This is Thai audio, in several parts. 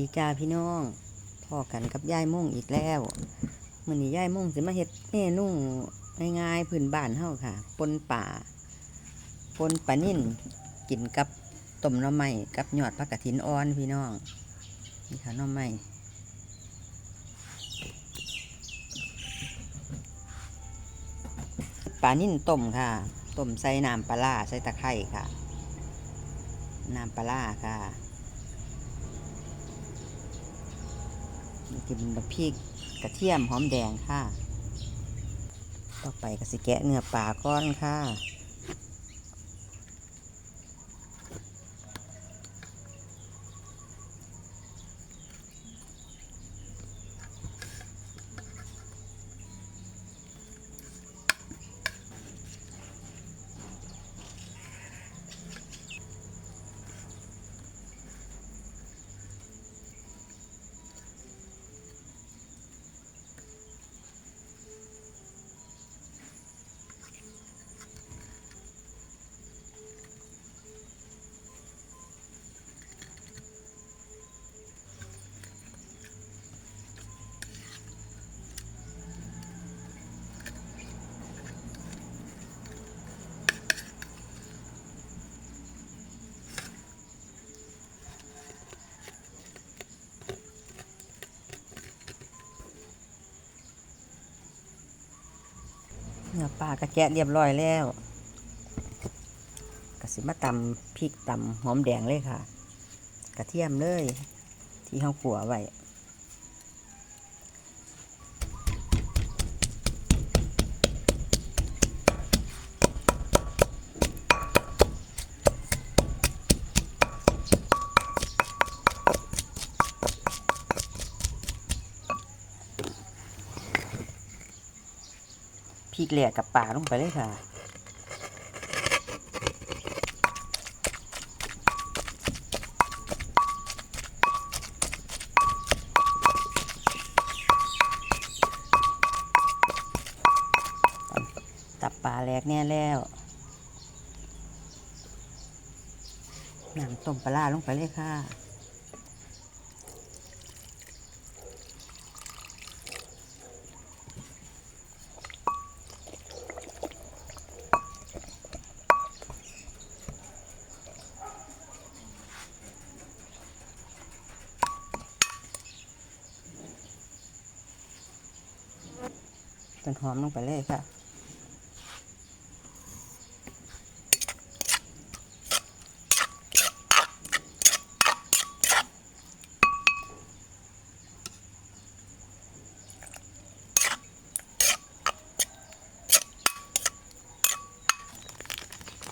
ดีจ้าพี่น้องพ่อกันกับยายม่งอีกแล้วมื้อนี้ยายม่งสิมาเฮ็ดเมนูง่ายๆพื้นบ้านเฮาค่ะ ปนป่า ปนปลานิ่นกินกับต้มหน่อไม้กับยอดผักกะถินอ่อนพี่น้องนี่ค่ะหน่อไม้ปลานิ่นต้มค่ะต้มใส่น้ำปลาใส่ตะไคร้ค่ะน้ำปลาร้าค่ะ กินแบบพริกกระเทียมหอมแดงค่ะ ต่อไปก็สิแกะเนื้อปลาก้อนค่ะ เนื้อปลากระแกะเรียบร้อยแล้วกระสิมาตำพริกตำหอมแดงเลยค่ะ กระเทียมเลย ที่ห้องขัวไว้ พริกแหลกกับป่าลงไปเลยค่ะตับปลาแหลกแน่แล้วน้ำต้มปลาร้าลงไปเลยค่ะ ต้นหอมลงไปเลยค่ะ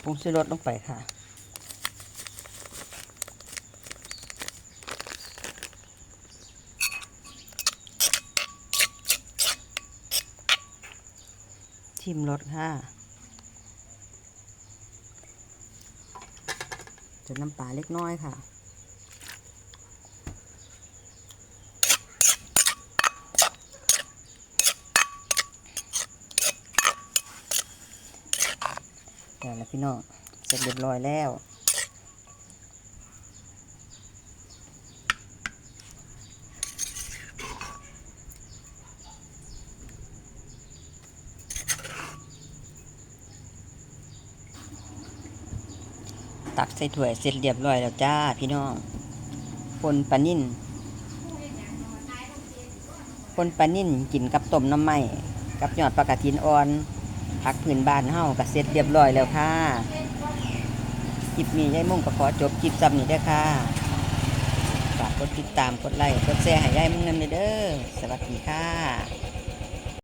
ปรุงชูรสลงไปค่ะ ชิมรสค่ะจะน้ำปลาเล็กน้อยค่ะเดี๋ยวนะพี่น้องเสร็จเรียบร้อยแล้ว ตักใส่ถ้วยเสร็จเรียบร้อยแล้วจ้าพี่น้องปนปลานิ่นปนปลานิ่นกินกับต้มน้ำไม้กับยอดปลากระถินอ่อนผักพื้นบ้านเฮาก็เสร็จเรียบร้อยแล้วค่ะคลิปนี้ยายมุ่งก็ขอจบคลิปซ้ำนี้เด้อค่ะฝากกดติดตามกดไลค์กดแชร์ให้ยายมุ่งนำเด้อสวัสดีค่ะ